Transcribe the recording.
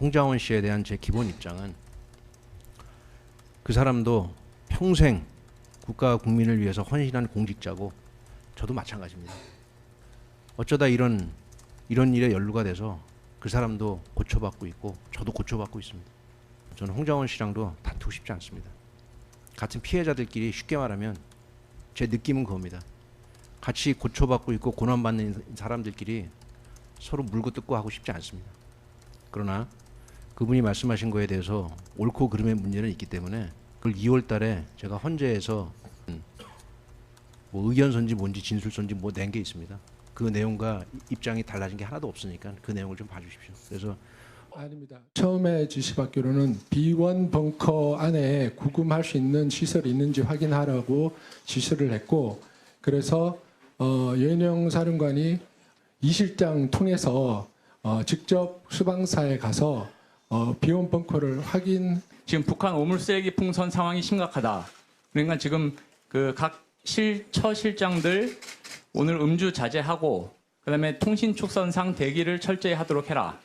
홍장원 씨에 대한 제 기본 입장은 그 사람도 평생 국가 국민을 위해서 헌신한 공직자고 저도 마찬가지입니다. 어쩌다 이런 이런 일에 연루가 돼서 그 사람도 고초받고 있고 저도 고초받고 있습니다. 저는 홍장원 씨랑도 다투고 싶지 않습니다. 같은 피해자들끼리 쉽게 말하면 제 느낌은 그겁니다. 같이 고초받고 있고 고난받는 사람들끼리 서로 물고 뜯고 하고 싶지 않습니다. 그러나 그분이 말씀하신 거에 대해서 옳고 그름의 문제는 있기 때문에 그걸 2월 달에 제가 헌재에서 음, 뭐 의견서인지 뭔지 진술서인지 뭐 낸 게 있습니다. 그 내용과 입장이 달라진 게 하나도 없으니까 그 내용을 좀 봐주십시오. 그래서 아닙니다. 처음에 지시받기로는 B1 벙커 안에 구금할 수 있는 시설이 있는지 확인하라고 지시를 했고 그래서 어, 연영 사령관이 이 실장 통해서 어, 직접 수방사에 가서 어, B1 벙커를 확인 지금 북한 오물 쓰레기 풍선 상황이 심각하다. 그러니까 지금 그 각 실처 실장들 오늘 음주 자제하고 그다음에 통신 축선상 대기를 철저히 하도록 해라.